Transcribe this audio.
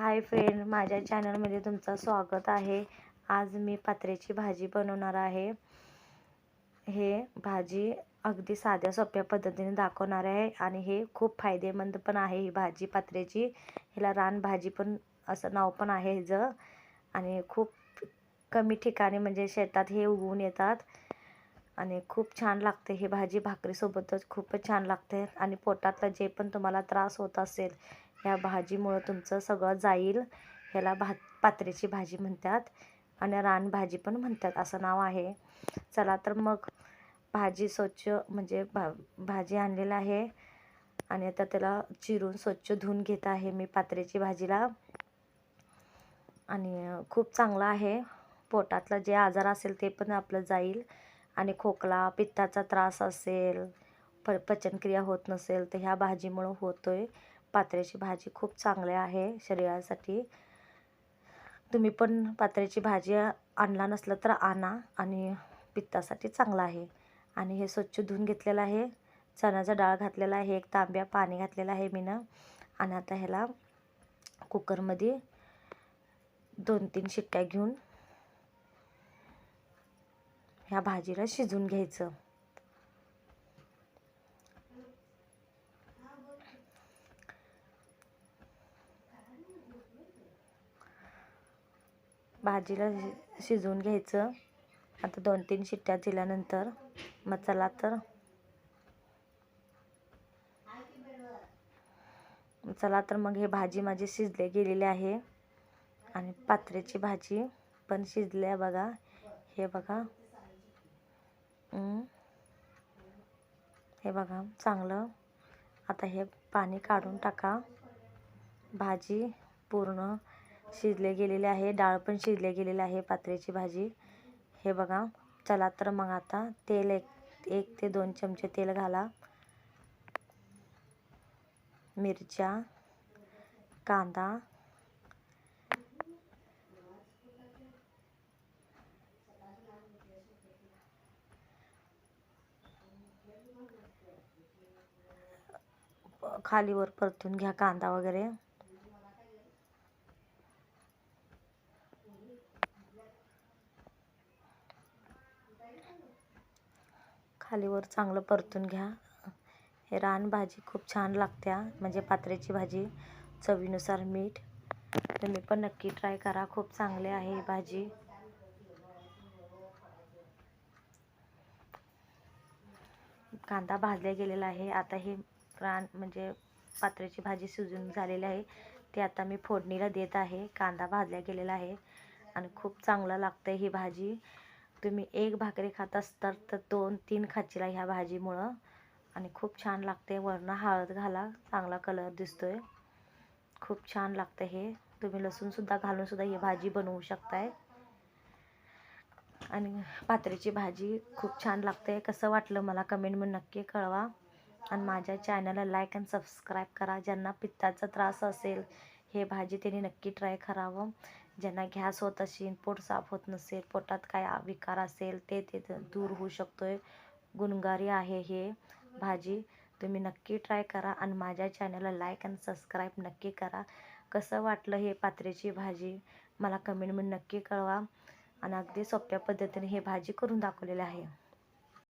Hi friend माझ्या चॅनलमध्ये तुमचं स्वागत आहे. आज मी पात्र्याची भाजी बनवणार आहे. हे भाजी अगदी साध्या सोप्या पद्धतीने दाखवणार आहे आणि हे खूप फायदेमंद पण आहे ही भाजी पात्र्याची ह्याला रानभाजी पण असं नाव पण आहे ह्याचं आणि खूप कमी ठिकाणी म्हणजे शेतात हे उगवून येतात. आणि खूप छान लागते ही भाजी भाकरीसोबतच खूपच छान लागते. आणि पोटातला जे पण तुम्हाला त्रास होत असेल ह्या भाजीमुळं तुमचं सगळं जाईल. ह्याला भात पात्रेची भाजी म्हणतात आणि रानभाजी पण म्हणतात. असं नाव आहे. चला तर मग भाजी स्वच्छ म्हणजे भा भाजी आणलेलं आहे. आणि आता त्याला चिरून स्वच्छ धुवून घेत आहे मी पात्रेची भाजीला. आणि खूप चांगला आहे. पोटातला जे आजार असेल ते पण आपलं जाईल. आणि खोकला पित्ताचा त्रास असेल प पचनक्रिया होत नसेल तर ह्या भाजीमुळं होतो आहे पात्र्याची भाजी खूप चांगली आहे शरीरासाठी. तुम्ही पण पात्र्याची भाजी आणला नसलं तर आणा आणि पित्तासाठी चांगलं आहे. आणि हे स्वच्छ धुवून घेतलेलं आहे. चण्याचा डाळ घातलेला आहे. एक तांब्या पाणी घातलेलं आहे मीनं. आणि आता ह्याला कुकरमध्ये दोन तीन शिट्ट्या घेऊन ह्या भाजीला शिजून घ्यायचं. भाजीला शिजवून घ्यायचं. आता दोन तीन शिट्ट्या दिल्यानंतर मग चला तर. चला तर मग हे भाजी माझी शिजले गेलेली आहे. आणि पात्र्याची भाजी पण शिजली आहे बघा. हे बघा. हे बघा चांगलं. आता हे पाणी काढून टाका. भाजी पूर्ण शिजले गेलेले आहे. डाळ पण शिजले गेलेले आहे पात्र्याची भाजी. हे बघा चला तर मग आता तेल एक एक ते दोन चमचे तेल घाला. मिरच्या कांदा खालीवर परतून घ्या कांदा वगैरे. खालीवर चांगलं परतून घ्या. हे रान भाजी खूप छान लागत्या. म्हणजे पात्र्याची भाजी चवीनुसार मीठ. तुम्ही पण नक्की ट्राय करा. खूप चांगले आहे ही भाजी. कांदा भाजला गेलेला आहे. आता हे रान म्हणजे पात्र्याची भाजी शिजून झालेली आहे. ते आता मी फोडणीला देत आहे. कांदा भाजला गेलेला आहे. आणि खूप चांगलं लागतं ही भाजी. तुम्ही एक भाकरी खात असतात तर दोन तीन खाचीला ह्या भाजीमुळं. आणि खूप छान लागते वरनं हळद घाला. चांगला कलर दिसतोय. खूप छान लागतं हे. तुम्ही लसूणसुद्धा घालूनसुद्धा ही भाजी बनवू शकताय. आणि पात्र्याची भाजी खूप छान लागते कसं वाटलं मला कमेंटमध्ये नक्की कळवा. आणि माझ्या चॅनलला लाईक अँड सबस्क्राईब करा. ज्यांना पित्ताचा त्रास असेल हे भाजी त्यांनी नक्की ट्राय करावं. ज्यांना गॅस होत असेल पोट साफ होत नसेल पोटात काय विकार असेल ते ते दूर होऊ शकतो आहे गुणकारी आहे हे भाजी. तुम्ही नक्की ट्राय करा आणि माझ्या चॅनलला लाईक अँड सबस्क्राईब नक्की करा. कसं वाटलं हे पात्र्याची भाजी? मला कमेंटमध्ये नक्की कळवा. आणि अगदी सोप्या पद्धतीने हे भाजी करून दाखवलेली आहे.